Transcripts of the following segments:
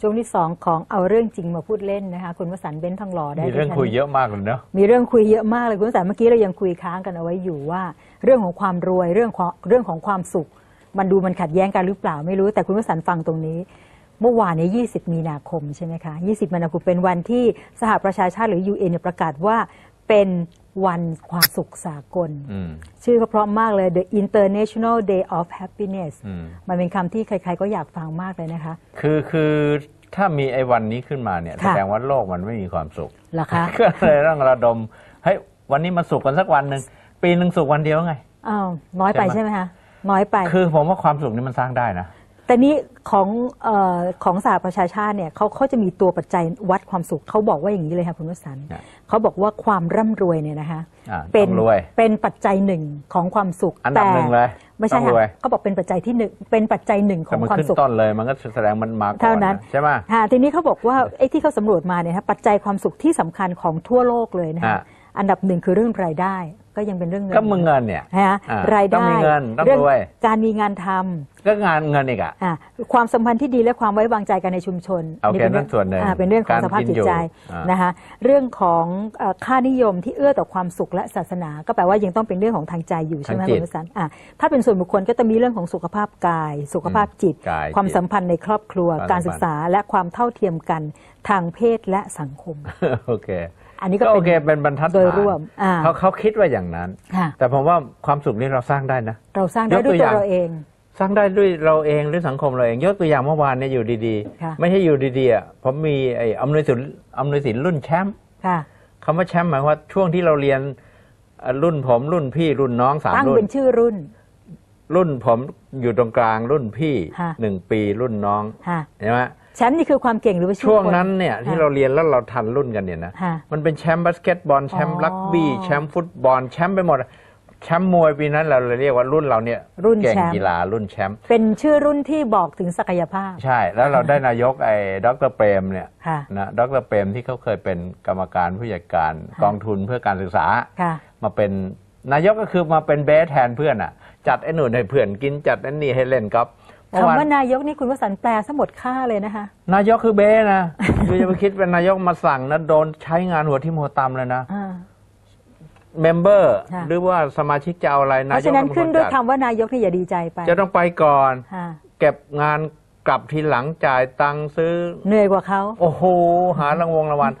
ช่วงที่สองของเอาเรื่องจริงมาพูดเล่นนะคะคุณวสันต์เบ้นทองหล่อได้มีเรื่องดิฉันคุยเยอะมากเลยเนาะมีเรื่องคุยเยอะมากเลยคุณวสันต์เมื่อกี้เรายังคุยค้างกันเอาไว้อยู่ว่า เรื่องของความรวยเรื่องของเรื่องของความสุข มันดูมันขัดแย้งกันหรือเปล่าไม่รู้ แต่คุณวสันต์ฟังตรงนี้ เมื่อวานเนี้20 มีนาคมใช่ไหมคะ 20 มีนาคมเป็นวันที่สหประชาชาติหรือ UN เนี่ยประกาศว่า เป็นวันความสุขสากล อืม ชื่อก็เพราะมากเลย The International Day of Happiness อืม มันเป็นคำที่ใครๆก็อยากฟังมากเลยนะคะ คือคือถ้ามีไอ้วันนี้ขึ้นมาเนี่ย ค่ะ แสดงว่าโลกมันไม่มีความสุข เหรอคะ ก็เลยต้องระดมเฮ้ยวันนี้มาสุขกันสักวันหนึ่งปีหนึ่งสุขวันเดียวไง อ้าวน้อยไปใช่ใช่ไหไหมมคะ น้อยไป คือผมว่าความสุขนี่มันสร้างได้นะ แต่นี้ของเออของสหประชาชาติเนี่ยเขาเขาจะมีตัวปัจจัยวัดความสุขเขาบอกว่าอย่างนี้เลยค่ะคุณวสันต์เนี่ยเขาบอกว่าความร่ำรวยเนี่ยนะคะอ่าเป็นต้องรวยเป็นปัจจัยหนึ่งของความสุขอันดับหนึ่งเลยไม่ใช่ต้องรวยค่ะเขาบอกเป็นปัจจัยที่หนึ่งเป็นปัจจัยหนึ่งขแต่องมันความขึ้นสุขต้นเลยมันก็แสดงมันมาก่อนเท่านั้นใช่ไหมค่ะทีนี้เขาบอกว่าไอ้ที่เขาสำรวจมาเนี่ยฮะปัจจัยความสุขที่สำคัญของทั่วโลกเลยนะคะอะอันดับหนึ่งคือเรื่องรายได้ ก็ยังเป็นเรื่องเงินก็มึงเงินเนี่ยนะฮะอะรายต้องได้มีเงินต้องเรื่องรวยการมีงานทำก็งานเงินอีกอะอะความสัมพันธ์ที่ดีและความไว้วางใจกันในชุมชนโอเคป็นั่นส่วนหนึ่งอ่าเป็นเรื่องของการสภาพกินจิตอยู่ใจอ่านนะคะเรื่องของเอ่อค่านิยมที่เอื้อต่อความสุขและศาสนา ก็แปลว่ายังต้องเป็นเรื่องของทางใจอยู่ใช่ไหมทางจิตคุณวสันต์อะถ้าเป็นส่วนบุคคลก็จะมีเรื่องของสุขภาพกาย สุขภาพจิตกายความจิตสัมพันธ์ในครอบครัวความการศึกษาและความเท่าเทียมกันทางเพศและสังคมโอเค อันนี้ก็ก็โอเป็นเคเป็นบรรทัดโดยฐานรวมอ่าเขาเขาคิดว่าอย่างนั้น ค่ะ แต่ผมว่าความสุขนี่เราสร้างได้นะ เราสร้างได้ยกด้วยตัวตัอวย่างเราเอง สร้างได้ด้วยเราเองหรือสังคมเราเองยกตัวอย่างเมื่อวานเนี่ยอยู่ดีค่ะ ๆ ไม่ใช่อยู่ดีๆอะผมมีไอ้อำนวยสินอำนวยสินรุ่นแชมป์ค่ะ คำว่าแชมป์หมายความว่าช่วงที่เราเรียนเอ่อรุ่นผมรุ่นพี่รุ่นน้องสามตั้งรุ่เป็น นชื่อรุ่น รุ่นผมอยู่ตรงกลางรุ่นพี่ค่ะ หนึ่งปีรุ่นน้องค่ะ ใช่ไหม แชมป์นี่คือความเก่งหรือว่าชื่อช่วงคนนั้นเนี่ยที่เราเรียนแล้วเราทันรุ่นกันเนี่ยนะค่ะมันเป็นแชมป์บาสเกตบอลแชมป์อ๋อรักบี้แชมป์ฟุตบอลแชมป์ไปหมดแชมป์มวยปีนั้นเราเลยเรียกว่ารุ่นเราเนี่ยรุ่นเก่งแชมป์กีฬารุ่นแชมป์เป็นชื่อรุ่นที่บอกถึงศักยภาพ ใช่ แล้วเราได้นายกไอ้ดรเปรมเนี่ยค่ะนะดรเปรมที่เขาเคยเป็นกรรมการผู้จัดการกองทุนเพื่อการศึกษาค่ะมาเป็นนายกก็คือมาเป็นเบสแทนเพื่อนอะ จัดไอ้หนุนให้เพื่อนกินจัดไอ้นี่ให้เล่นครับเมื่อวาน คำว่านายกนี่คุณวสันต์แปลซะหมดค่าเลยนะคะ นายกคือเบสนะคือจะไปคิดเป็นนายกมาสั่งนะโดนใช้งานหัวที่หัวตำเลยนะอ่าเมมเบอร์ค่ะหรือว่าสมาชิกจะเอาอะไรเพนายราะกฉะนั้นเป็ขึ้นคด้วยจัดคำว่านายกนี่อย่าดีใจไป จะต้องไปก่อนค่ะเก็บงานกลับทีหลังจ่ายตังค์ซื้อ เหนื่อยกว่าเขาโอ้โห หารางวงรางวัล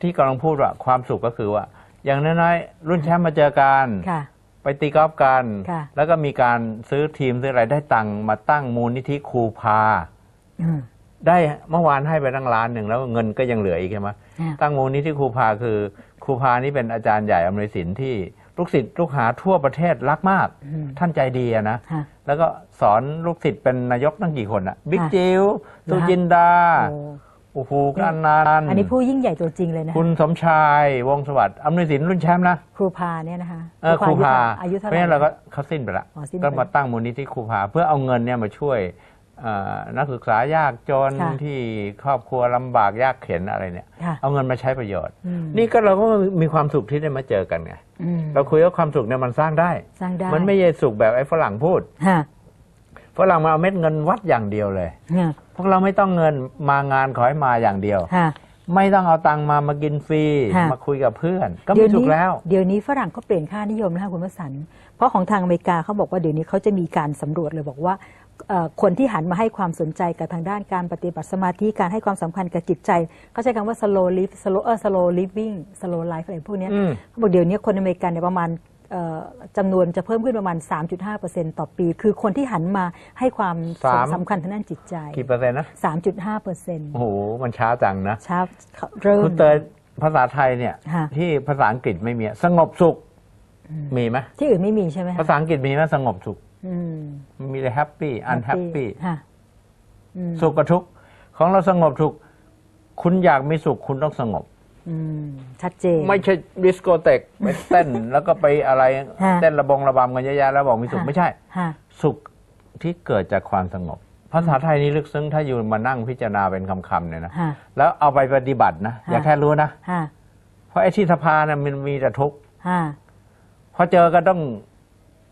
ที่กำลังพูดว่าความสุขก็คือว่า อย่างน้อยๆรุ่นแชมป์มาเจอกันค่ะ ไปตีกอล์ฟกัน ค่ะ แล้วก็มีการซื้อทีมซื้ออะไรได้ตังค์มาตั้งมูลนิธิครูพา อืม ได้เมื่อวานให้ไปตั้งล้านหนึ่งแล้วเงินก็ยังเหลืออีกใช่ไหมอ่าตั้งมูลนิธิครูพาคือครูพานี่เป็นอาจารย์ใหญ่อำนวยสินที่ลูกศิษย์ลูกหาทั่วประเทศรักมาก อืม ท่านใจดีอะนะ ค่ะ แล้วก็สอนลูกศิษย์เป็นนายกตั้งกี่คนอะบิ๊กค่ะจิ๋วสุจินดา โอ้ โอ้โหกันนันต์อันนี้ผู้ยิ่งใหญ่ตัวจริงเลยนะคุณสมชายวงศ์สวัสดิ์อำนวยสินรุ่นแชมป์นะ ครูพาเนี่ยนะคะเออครูพาอายุเท่าเพไหราะร่ฉะนั้นเราก็เขาสิ้นไปละอ๋อสิ้นไปก็มาตั้งมูลนิธิครูพาเพื่อเอาเงินเนี่ยมาช่วยเอ่อนักศึกษายากจนค่ะที่ครอบครัวลำบากยากเข็นอะไรเนี่ยค่ะเอาเงินมาใช้ประโยชน์อืมนี่ก็เราก็มีความสุขที่ได้มาเจอกันไงอืมเราคุยว่าความสุขเนี่ยมันสร้างได้สร้างได้ มันไม่ใช่สุขแบบไอ้ฝรั่งพูดฮะฝรั่งมาเอาเม็ดเงินวัดอย่างเดียวเลยฮะ พวกเราไม่ต้องเงินมางานขอให้มาอย่างเดียวฮะไม่ต้องเอาตังค์มามากินฟรีฮะมาคุยกับเพื่อน ก็เดี๋มียวสุนี้ขแล้ว เดี๋ยวนี้ฝรั่งก็เปลี่ยนค่านิยมนะคะคุณวสันต์เพราะของทางอเมริกาเขาบอกว่าเดี๋ยวนี้เขาจะมีการสำรวจเลยบอกว่าเอ่อคนที่หันมาให้ความสนใจกับทางด้านการปฏิบัติสมาธิการให้ความสำคัญกับจิตใจเขาใช้คำว่า slow live slow เออ slow living slow life อะไรพวกเนี้ยอืม เขาบอกเดี๋ยวนี้คนอเมริกันเนี่ยประมาณเอ่อ จำนวนจะเพิ่มขึ้นประมาณ 3.5%ต่อปี คือคนที่หันมาให้ความสาม สำคัญทางด้านจิตใจ กี่เปอร์เซ็นต์นะ 3.5%โอ้โห มันช้าจังนะเช้าเริ่ม คุณเตยภาษาไทยเนี่ย ค่ะ ที่ภาษาอังกฤษไม่มีสงบสุข มีไหมที่อื่นไม่มีใช่ไหมคะภาษาอังกฤษมีไหมสงบสุข อืมมีแต่แฮปปี้อันแฮปปี้ค่ะอืม สุขกับทุกข์ของเราสงบสุข คุณอยากมีสุขคุณต้องสงบ อืมชัดเจน ไม่ใช่ดิสโกเทกไปเต้น แล้วก็ไปอะไรฮะเต้นระบงระบำกันเยอะๆแล้วบอกมีสุขฮะ ไม่ใช่ค่ะสุขที่เกิดจากความสงบ ภาษาไทยนี่ลึกซึ้งถ้าอยู่มานั่งพิจารณาเป็นคำๆเนี่ยนะค่ะแล้วเอาไปปฏิบัตินะ อย่าฮะ แค่รู้นะค่ะเพราะไอ้ที่สภาเนี่ยมันมีแต่ทุกข์ค่ะพอเจอก็ต้อง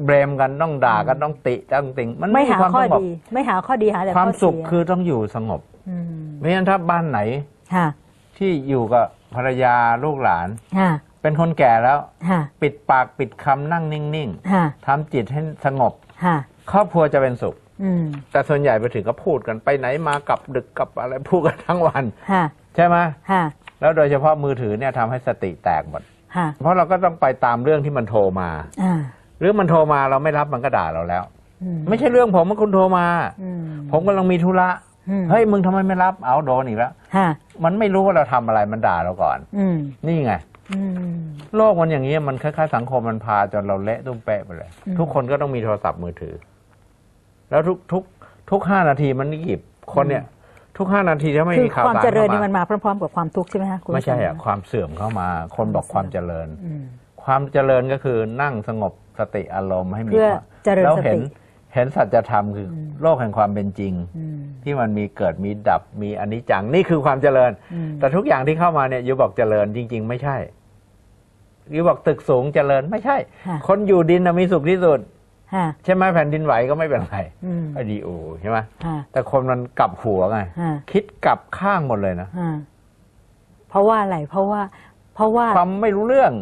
เบรมกันต้องด่ากันต้องติต้องติง มันไม่มีหาความข้อสงบดี ไม่หาข้อดีหาแต่ความข้อเสียสุขคือต้องอยู่สงบอืมเพราะฉะนั้นถ้าบ้านไหน ค่ะ ที่อยู่กับ ภรรยาลูกหลาน ค่ะ เป็นคนแก่แล้ว ค่ะ ปิดปากปิดคำนั่งนิ่งค่ะ ๆทำจิตให้สงบ ค่ะ ครอบครัวจะเป็นสุข อืม แต่ส่วนใหญ่ไปถึงก็พูดกันไปไหนมากลับดึกกลับอะไรพูดกันทั้งวัน ค่ะ ใช่ไหมค่ะ แล้วโดยเฉพาะมือถือเนี่ยทำให้สติแตกหมดค่ะ เพราะเราก็ต้องไปตามเรื่องที่มันโทรมา อ่า หรือมันโทรมาเราไม่รับมันก็ด่าเราแล้ว อืม ไม่ใช่เรื่องผมมันคุณโทรมา อืม ผมกำลังมีธุระอืม เฮ้ยมึงทำไมไม่รับเอาโดนอีกแล้วค่ะมันไม่รู้ว่าเราทำอะไรมันด่าเราก่อนอืมนี่ไงอืมโลกมันอย่างนี้มันคล้ายๆสังคมมันพาจนเราเละตุ้มเป๊ะไปเลยอืมทุกคนก็ต้องมีโทรศัพท์มือถือ แล้วทุกทุกทุกห้านาทีมันหยิบคนเนี่ย ทุกห้านาทีถ้าไม่คือมีข่าวความสารเจริญเข้านี่มามันมาพร้อมๆกับความทุกข์ใช่ไหมคะคุณไม่ใช่อะผู้ชความเสื่อมเข้ามา คนบอกความเจริญอืมความเจริญก็คือนั่งสงบสติอารมณ์ให้มีเพื่อความเจริญแล้วสเห็นติ เห็นสัจธรรมคืออโลกแห่งความเป็นจริงอืมที่มันมีเกิดมีดับมีอนิจจังนี่คือความเจริญอืมแต่ทุกอย่างที่เข้ามาเนี่ยยูบอกเจริญจริง ๆ ไม่ใช่ยูบอกตึกสูงเจริญไม่ใช่ค่ะคนอยู่ดินน่ะมีสุขที่สุดค่ะใช่ไหมแผ่นดินไหวก็ไม่เป็นไรอืมไอ้ดีโอใช่ไหมค่ะแต่คนมันกลับหัวไงค่ะคิดกลับข้างหมดเลยนะค่ะเพราะว่าอะไรเพราะว่า เพราะว่าความไม่รู้เรื่อง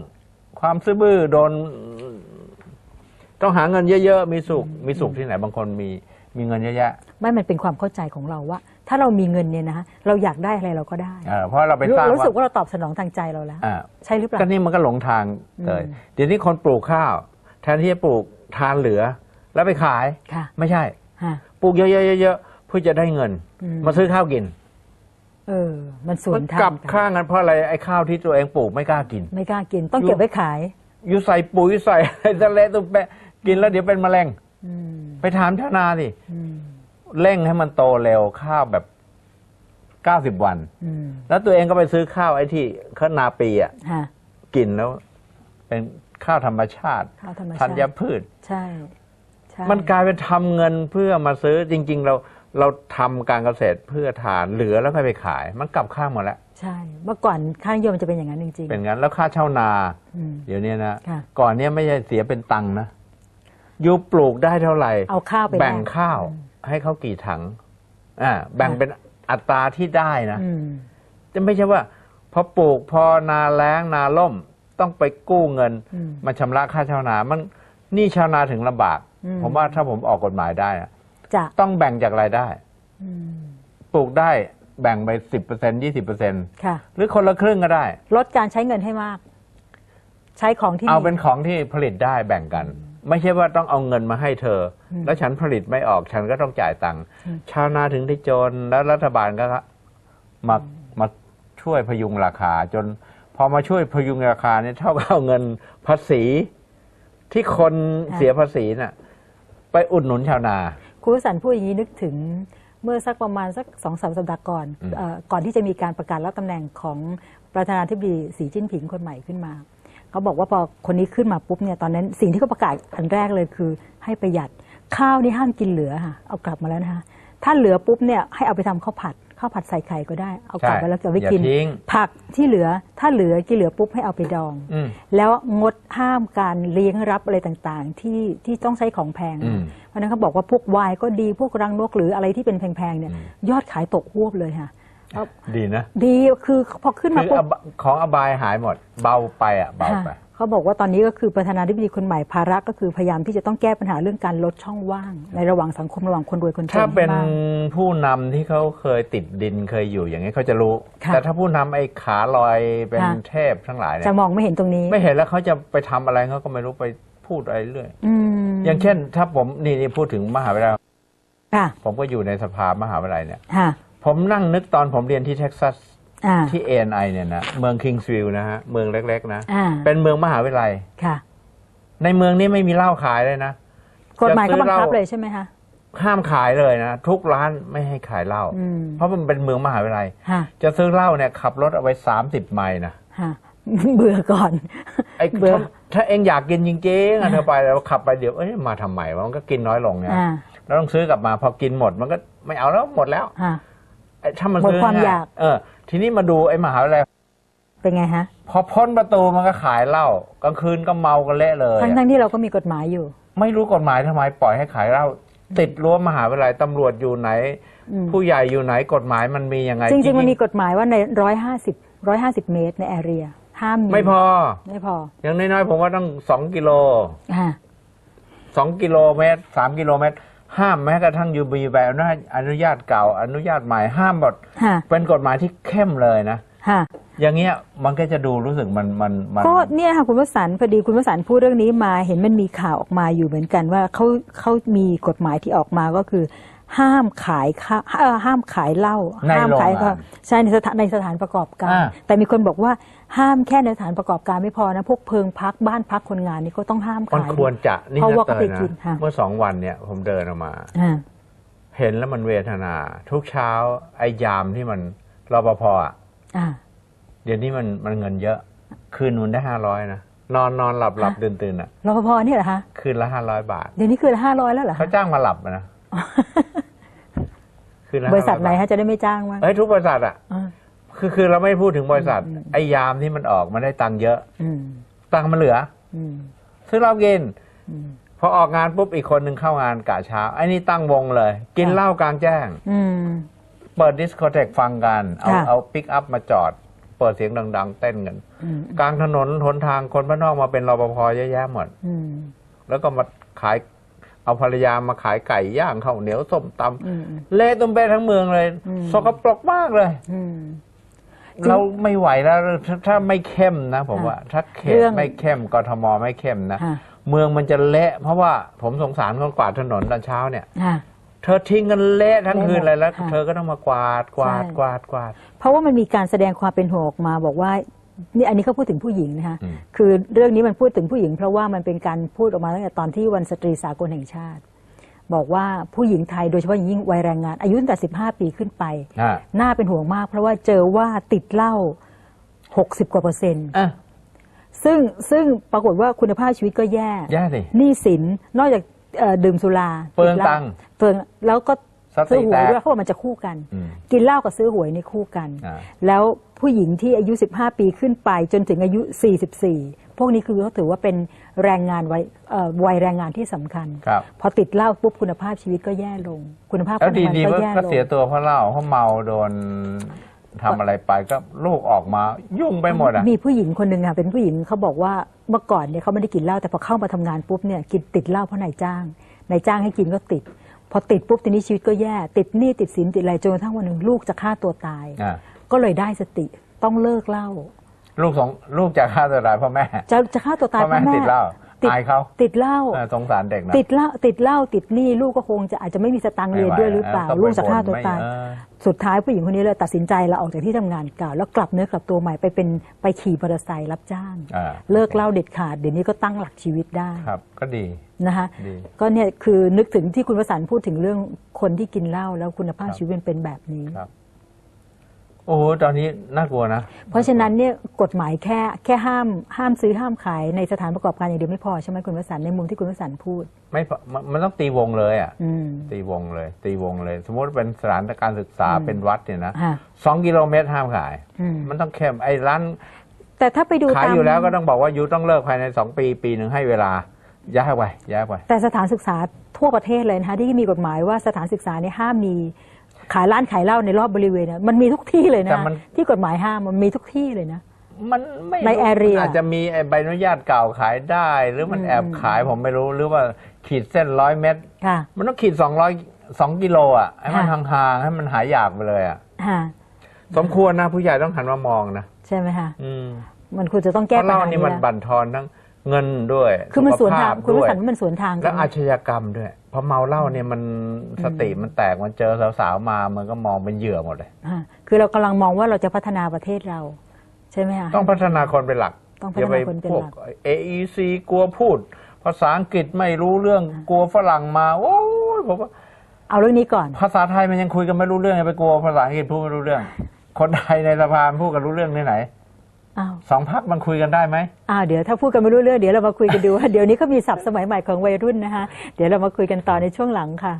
ความซื่อบื้อโดน ต้องหาเงินเยอะๆ มีสุข มีสุขที่ไหนบางคนมีมีเงินเยอะแยะไม่มันเป็นความเข้าใจของเราว่า ถ้าเรามีเงินเนี่ยนะคะเราอยากได้อะไรเราก็ได้เออเพราะเราไปสร้างรู้สึกว่าว่าเราตอบสนองทางใจเราแล้วอ่าใช่หรือเปล่าก็นี่มันก็หลงทางเลยอืมเดี๋ยวนี้คนปลูกข้าว แทนที่จะปลูกทานเหลือ แล้วไปขายค่ะ ไม่ใช่ค่ะปลูกเยอะๆๆๆเพื่อจะได้เงินอืมมาซื้อข้าวกิน เออ มันสวมันนทางกลับกันข้างกันเพราะอะไรไอ้ข้าวที่ตัวเองปลูกไม่กล้ากิน ไม่กล้ากิน ต้องเก็บไว้ขายอยู่ใส่ปุ๋ยใส่อะไรทะเลตุ้มแปะ กินแล้วเดี๋ยวเป็นมะเร็งอืมไปถามชาวนาสิอืมเร่งให้มันโตเร็วข้าวแบบเก้าสิบวันอืมแล้วตัวเองก็ไปซื้อข้าวไอ้ที่ข้าวนาปีอะค่ะกินแล้ว เป็นข้าวธรรมชาติข้าวธรรมธัชาติญพืชใช่ใช่มันกลายเป็นทำเงินเพื่อมาซื้อจริง ๆ เราเราทำการเกษตรเพื่อทานเหลือแล้วก็ไปขาย มันกลับข้างหมดแล้วใช่ เมื่อก่อนค่านิยมมันจะเป็นอย่างนั้นจริงเป็นงั้นแล้วค่าเช่านาๆอืมเดี๋ยวนี้นะค่ะก่อนเนี้ยไม่ใช่เสียเป็นตังค์นะ ยูปลูกได้เท่าไหร่ เอาข้าวไปแบ่งลกข้าวให้เขากี่ถังอ่าแบ่งเป็นอัตราที่ได้นะอืมจะไม่ใช่ว่าพอปลูกพอนาแล้งนาล่มต้องไปกู้เงินอืมมาชำระค่าชาวนา มันนี่ชาวนาถึงลำบากอืมผมว่าถ้าผมออกกฎหมายได้นะจะต้องแบ่งจากรายได้อืมปลูกได้แบ่งไปสิบเปอร์เซ็นยี่สิบเปอร์เซ็นค่ะหรือคนละครึ่งก็ได้ ลดการใช้เงินให้มาก ใช้ของที่เอามีเป็นของที่ผลิตได้แบ่งกัน ไม่ใช่ว่าต้องเอาเงินมาให้เธออมแล้วฉันผลิตไม่ออกฉันก็ต้องจ่ายตังค์อืมชาวนาถึงได้จนแล้วรัฐบาลก็มามาช่วยพยุงราคา จนพอมาช่วยพยุงราคาเนี่ยเท่ากับเอาเงินภาษีที่คนเสียภาษีน่ะ ไปอุดหนุนชาวนาคุณวสันต์พูดอย่างนี้นึกถึงเมื่อสักประมาณสักสองสามสัปดาห์ก่อนอืมเอ่อก่อนที่จะมีการประกาศรับตำแหน่งของประธานาธิบดีสีจิ้นผิงคนใหม่ขึ้นมา เขาบอกว่าพอคนนี้ขึ้นมาปุ๊บเนี่ยตอนนั้นสิ่งที่เขาประกาศอันแรกเลยคือให้ประหยัดข้าวนี่ห้ามกินเหลือค่ะเอากลับมาแล้วนะคะถ้าเหลือปุ๊บเนี่ยให้เอาไปทำข้าวผัดข้าวผัดใส่ไข่ก็ได้ เอากลับใช่ไปแล้วจะไว้อย่ากินทิ้งผักที่เหลือถ้าเหลือกินเหลือปุ๊บให้เอาไปดองอืมแล้วงดห้ามการเลี้ยงรับอะไรต่างๆ ที่ที่ต้องใช้ของแพงอืมเพราะฉะนั้นเขาบอกว่าพวกวายก็ดีพวกรังนกหรืออะไรที่เป็นแพงๆเนี่ยอืมยอดขายตกหวบเลยค่ะเอา ดีนะ ดีคือพอขึ้นมาคือปุ๊อบของอบายหายหมด เบาไปอะเบาไปค่ะเขาบอกว่าตอนนี้ก็คือประธานาธิบดีคนใหม่ภาระก็คือพยายามที่จะต้องแก้ปัญหาเรื่องการลดช่องว่าง ในระหว่างสังคมระหว่างคนรวยคนจนถ้าเป็นให้มาก ผู้นำที่เขาเคยติดดินเคยอยู่อย่างนี้เขาจะรู้ ค่ะแต่ถ้าผู้นำไอ้ขาลอยเป็นค่ะ เทพทั้งหลายเนี่จะยมองไม่เห็นตรงนี้ไม่เห็นแล้วเขาจะไปทำอะไรเขาก็ไม่รู้ไปพูดอะไรเรื่อย อืมอย่างเช่น ถ้าผมนี่นี่พูดถึงมหาวิทยาลัยค่ะผมก็อยู่ในสภามหาวิทยาลัยเนี่ย ค่ะ ผมนั่งนึกตอนผมเรียนที่เท็กซัสอ่า ที่เอ็นไอเนี่ยนะเมืองคิงส์วิลล์นะฮะเมืองเล็ก ๆ นะ อ่า เป็นเมืองมหาวิทยาลัย ค่ะ ในเมืองนี้ไม่มีเหล้าขายเลยนะ กฎหมายก็บังคับจะซื้อเหล้าเลยใช่ไหมคะ ห้ามขายเลยนะ ทุกร้านไม่ให้ขายเหล้าอืม เพราะมันเป็นเมืองมหาวิทยาลัยค่ะจะซื้อเหล้าเนี่ยขับรถเอาไว้สามสิบไมล์นะค่ะเบื่อก่อน ไอ้เบื่อ ถ้าถ้าเองอยากกินจริงๆอะเธอไปแล้วขับไปเดี๋ยวเอ้ยมาทำไมวะมันก็กินน้อยลงเนี่ยอ่า แล้วต้องซื้อกลับมาพอกินหมดมันก็ไม่เอาแล้วหมดแล้วค่ะไอ้ ถ้ามันหมดซื้อความง่อยาก เออ ทีนี้มาดูไอ้มหาวิทยาลัยเป็นไงฮะ พอพ้นประตูมันก็ขายเหล้ากลางคืนก็เมากันเละเลยทั้งอะทั้งๆที่เราก็มีกฎหมายอยู่ ไม่รู้กฎหมายทำไมปล่อยให้ขายเหล้าติดรั้วมหาวิทยาลัยตำรวจอยู่ไหนอืมผู้ใหญ่อยู่ไหนกฎหมายมันมียังไง จริง ๆ มันมีๆกฎหมายว่าในร้อยห้าสิบร้อยห้าสิบเมตรในแอเรียห้ามมีไม่พอ ไม่พอ อย่างน้อยๆผมว่าต้องสองกิโลอ่าสองกิโลเมตรสามกิโลเมตร ห้ามแม้กระทั่งยูบีใบอนุญาตอนุญาตเก่าอนุญาตใหม่ห้ามหมดฮะเป็นกฎหมายที่เข้มเลยนะฮะอย่างเงี้ยมันก็จะดูรู้สึกมันมันมันก็เนี่ยค่ะคุณวสันต์พอดีคุณวสันต์พูดเรื่องนี้มาเห็นมันมีข่าวออกมาอยู่เหมือนกันว่าเขาเขามีกฎหมายที่ออกมาก็คือ ห้ามขายข้าเอ่อห้ามขายเหล้าในห้ามโรงขายงานใช่ในสถานในสถานประกอบการ อ่า แต่มีคนบอกว่าห้ามแค่ในสถานประกอบการไม่พอนะพวกเพิงพักบ้านพักคนงานนี่ก็ต้องห้ามมันขาย ควรจะนี่เพราะว่านะเขาเตไปยกินนะค่ะ เมื่อสองวันเนี่ยผมเดินออกมา อ่าเห็นแล้วมันเวทนา ทุกเช้าไอ้ยามที่มันรปภอะ อ่า เดี๋ยวนี้มันมันเงินเยอะ คืนมันได้ห้าร้อยนะ นอนนอนหลับหลับฮะ ตื่นตื่นอะ รปภเนี่ยเหรอคะคืนละห้าร้อยบาท เดี๋ยวนี้คือห้าร้อยแล้วเหรอเขาคะจ้างมาหลับอะนะ คืนละบริษัทไหน500ฮะจะได้ไม่จ้างมั้งเอ้ยทุกบริษัทอะอ่าคือคือเราไม่พูดถึงบริษัทอืมไอ้ยามที่มันออกมันได้ตังค์เยอะอืมตังค์มันเหลืออืมซื้อเหล้ากินอืมพอออกงานปุ๊บอีกคนหนึ่งเข้างานกะเช้าไอ้นี่ตั้งวงเลย กินค่ะเหล้ากลางแจ้งอืมเปิดดิสโกเทกฟังกัน เอาค่ะเอาปิกอัพมาจอด เปิดเสียงดัง ๆ เต้นกันอืมกลางถนนหนทางคนบ้านนอกมาเป็นรปภเยอะแยะหมดอืมแล้วก็มาขาย เอาภรรยามาขายไก่ย่างข้าวเหนียวส้มตอืมำเละตุ้มเป้ทั้งเมืองเลยอืมสกปรกมากเลยอืมจริงเราไม่ไหวแล้วถ้าถ้าไม่เข้มนะผมค่ะว่าถ้าเขเรื่ตองไม่เข้มกทมไม่เข้มนะค่ะเมืองมันจะเละเพราะว่าผมสงสารคนกวาดถนนตอนเช้าเนี่ยค่ะเธอทิ้งกันเละทั้งคืนเลยแล้วค่ะเธอก็ต้องมากวาดกวาดใช่กวาดกวาด เพราะว่ามันมีการแสดงความเป็นห่วงออกมาบอกว่า นี่อันนี้เขาพูดถึงผู้หญิงนะคะอืมคือเรื่องนี้มันพูดถึงผู้หญิง เพราะว่ามันเป็นการพูดออกมาตั้งแต่ตอนที่วันสตรีสากลแห่งชาติ บอกว่าผู้หญิงไทยโดยเฉพาะอย่างยิ่งวัยแรงงาน อายุตั้งแต่ 15 ปีขึ้นไปอ่าน่าเป็นห่วงมาก เพราะว่าเจอว่าติดเหล้า 60 กว่าเปอร์เซ็นต์อะซึ่งซึ่งปรากฏว่าคุณภาพชีวิตก็แย่ แย่สิหนี้สิน นอกจากเอ่อดื่มสุราเปลืองติดหล้าตังค์เปลืองแล้วก็ สซื้ติอหวแตยก ด้วยเพราะว่ามันจะคู่กัน อืมกินเหล้ากับซื้อหวยในคู่กัน อ่า แล้วผู้หญิงที่อายุ 15 ปีขึ้นไปจนถึงอายุ 44 พวกนี้คือเขาถือว่าเป็นแรงงานวัยเอ่อวัยแรงงานที่สำคัญ ครับ พอติดเหล้าปุ๊บคุณภาพชีวิตก็แย่ลง คุณภาพแล้วการทำงานดีๆก็ว่าแย่ก็ลง เสียตัวเพราะเหล้าเพราะเมาโดนทำอะไรไปก็ลูกออกมายุ่งไปหมดอะ มีผู้หญิงคนหนึ่งค่ะเป็นผู้หญิงเขาบอกว่าเมื่อก่อนเนี่ยเขาไม่ได้กินเหล้าแต่พอเข้ามาทำงานปุ๊บเนี่ยกินติดเหล้าเพราะนายจ้างนายจ้างให้กินก็ติด พอติดปุ๊บทีนี้ชีวิตก็แย่ ติดหนี้ติดสินติดอะไรจนกระทั่งวันหนึ่งลูกจะฆ่าตัวตาย อ่าก็เลยได้สติต้องเลิกเหล้าลูกสองลูกจะฆ่าตัวตายเพราะแม่ จะจะฆ่าตัวตายเพราะแม่เพราะแม่ติดเหล้า ติดอายเขาติดเหล้าเออสงสารเด็กนะติดเหล้าติดเหล้าติดหนี้ลูกก็คงจะอาจจะไม่มีสตังค์เรียนด้วยหรือเปล่าไม่ไหวลูกจะฆ่าตัวไม่ตายเออสุดท้ายผู้หญิงคนนี้เลยตัดสินใจเราออกจากที่ทำงานเก่าแล้วกลับเนื้อกลับตัวใหม่ไปเป็นไปขี่มอเตอร์ไซค์รับจ้างอ่าเลิกเหล้าเด็ดขาดเดี๋ยวนี้ก็ตั้งหลักชีวิตได้ครับก็ดีนะคะดีก็เนี่ยคือนึกถึงที่คุณวสันต์พูดถึงเรื่องคนที่กินเหล้าแล้วคุณภาพครับชีวิตมันเป็นแบบนี้ครับ โอ้โหตอนนี้น่ากลัวนะ เพราะฉะนั้นเนี่ยกฎหมายแค่แค่ห้ามห้ามซื้อห้ามขายในสถานประกอบการอย่างเดียวไม่พอใช่ไหมคุณวสันต์ในมุมที่คุณวสันต์พูด ไม่พอมันมันต้องตีวงเลยอะ อืม ตีวงเลย ตีวงเลย สมมติเป็นสถานการศึกษาอืมเป็นวัดเนี่ยนะฮะสองกิโลเมตรห้ามขาย อืม มันต้องเข้มไอ้ร้านแต่ถ้าไปดูขายตามอยู่แล้วก็ต้องบอกว่ายูต้องเลิกภายในสองปี ปีหนึ่งให้เวลาย้ายไปย้ายไป แต่สถานศึกษาทั่วประเทศเลยนะคะที่มีกฎหมายว่าสถานศึกษาเนี่ยห้ามมี ขายร้านขายเหล้าในรอบบริเวณเนี่ยมันมีทุกที่เลยแต่นะมัน ที่กฎหมายห้ามมันมีทุกที่เลยนะ มันไม่ในรู้ area มันอาจจะมีไอ้ใบอนุญาตเก่าขายได้ หรือมันอืม แอบขายผมไม่รู้หรือว่าขีดเส้นร้อยเมตร ค่ะ มันต้องขีดสองร้อยสองกิโลอะให้มันค่ะ ห่างๆให้มันหายอยากไปเลยอะฮะสมควรนะผู้ใหญ่ต้องหันมามองนะใช่ไหมคะอืมมันควรจะต้องเพแก้ราะปัญเหล้าหานี่นี้มันแล้วบั่นทอนทั้งเงินด้วยคือมันสวนทางสุขภพคุณวด้วยสันต์มันสวนทางแล้กัวนอาชญากรรมด้วย พอเมาเหล้าเนี่ยมันสติมันแตกมันเจอสาวๆมา มันก็มองเป็นเหยื่อหมดเลยอ่าคือเรากำลังมองว่าเราจะพัฒนาประเทศเรา ใช่ไหมคะต้องพัฒนาคนเป็นหลักต้องพัฒนาอย่าไปคนเป็นพวกหลัก AEC กลัวพูด ภาษาอังกฤษไม่รู้เรื่องกลัวฝรั่งมาโอ้ยผมว่าเอาเรื่องนี้ก่อน ภาษาไทยมันยังคุยกันไม่รู้เรื่องอย่าไปกลัวภาษาอังกฤษพูดไม่รู้เรื่อง คนไทยในสภาพูดกันรู้เรื่องที่ไหน อ้าว สองพักมันคุยกันได้ไหมอ้าวเดี๋ยวถ้าพูดกันไม่รู้เรื่องเดี๋ยวเรามาคุยกันดูว่าเดี๋ยวนี้เขามีศัพท์สมัยใหม่ของวัยรุ่นนะคะ เดี๋ยวเรามาคุยกันต่อในช่วงหลังค่ะ